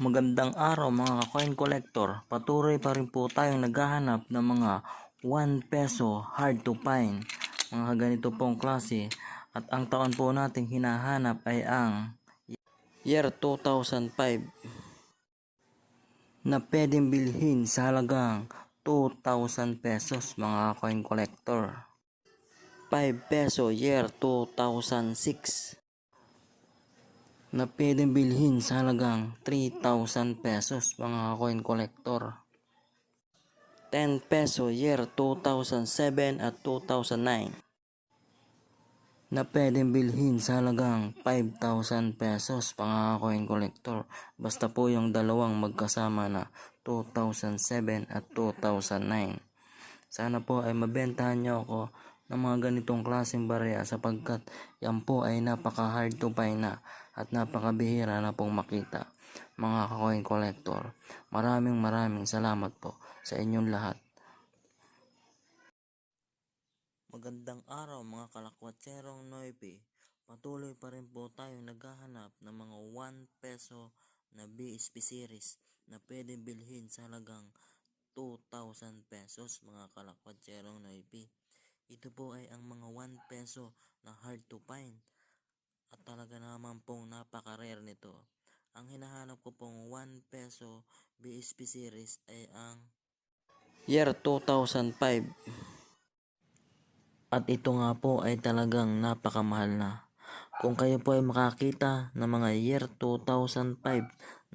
Magandang araw mga coin collector. Patuloy pa rin po tayong naghahanap ng mga 1 peso hard to find. Mga ganito pong klase. At ang taon po nating hinahanap ay ang year 2005 na pwedeng bilhin sa halagang 2,000 pesos mga coin collector. 5 peso year 2006 na pwedeng bilhin sa halagang 3,000 pesos mga coin collector. 10 peso year 2007 at 2009 na pwedeng bilhin sa halagang 5,000 pesos mga coin collector. Basta po yung dalawang magkasama na 2007 at 2009. Sana po ay mabentahan nyo ako ng mga ganitong klaseng barya sapagkat yan po ay napaka hard to find na at napakabihira na pong makita mga coin collector. Maraming maraming salamat po sa inyong lahat. Magandang araw mga kalakwatserong Noipe. Patuloy pa rin po tayong naghahanap ng mga 1 peso na BSP series na pwede bilhin sa halagang 2,000 pesos mga kalakwatserong Noipe. Ito po ay ang mga 1 peso na hard to find at talaga naman pong napaka-rare nito. Ang hinahanap ko pong 1 peso BSP series ay ang year 2005. At ito nga po ay talagang napakamahal na. Kung kayo po ay makakita ng mga year 2005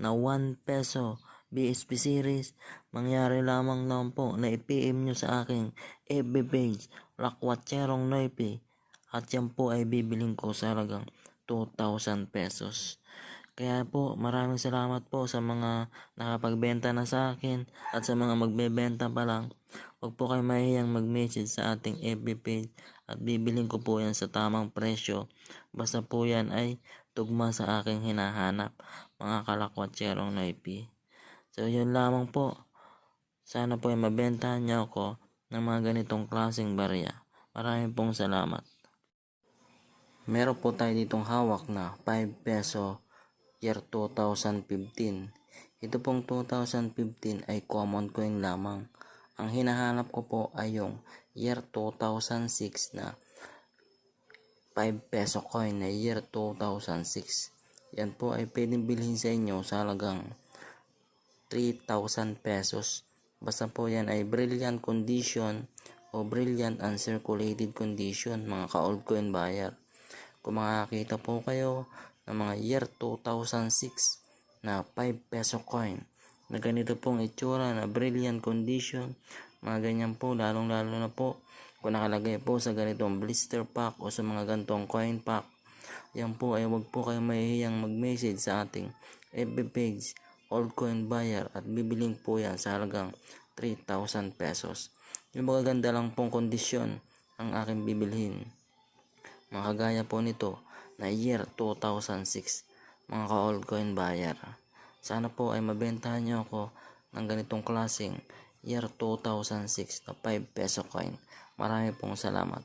na 1 peso BSP series, mangyari lamang naman po na i-PM nyo sa aking FB page, Lakwatserong Noipe, at yan po ay bibiling ko sa halagang 2,000 pesos. Kaya po, maraming salamat po sa mga nakapagbenta na sa akin at sa mga magbebenta pa lang. Huwag po kayo mahihiyang mag-message sa ating FB page at bibiling ko po yan sa tamang presyo. Basta po yan ay tugma sa aking hinahanap, mga kalakwatserong naipi. So, yun lamang po. Sana po ay mabentahan niyo ako ng mga ganitong klaseng barya. Maraming pong salamat. Meron po tayo ditong hawak na 5 peso year 2015. Ito pong 2015 ay common coin lamang. Ang hinahanap ko po ay yung year 2006 na 5 peso coin na year 2006. Yan po ay pwedeng bilhin sa inyo sa halagang 3,000 pesos. Basta po yan ay brilliant condition o brilliant uncirculated condition mga ka-old coin buyer. Kung makakita po kayo ng mga year 2006 na 5 peso coin na ganito pong itsura na brilliant condition, mga ganyan po, lalong lalo na po kung nakalagay po sa ganitong blister pack o sa mga ganitong coin pack. Yan po ay wag po kayo mahihiyang mag-message sa ating FB page, Old Coin Buyer at bibiling po yan sa halagang 3,000 pesos. Yung magaganda lang pong kondisyon ang aking bibilhin. Mga po nito na year 2006, mga ka-old coin buyer. Sana po ay mabentahan niyo ako ng ganitong klaseng year 2006 na 5 peso coin. Marami pong salamat.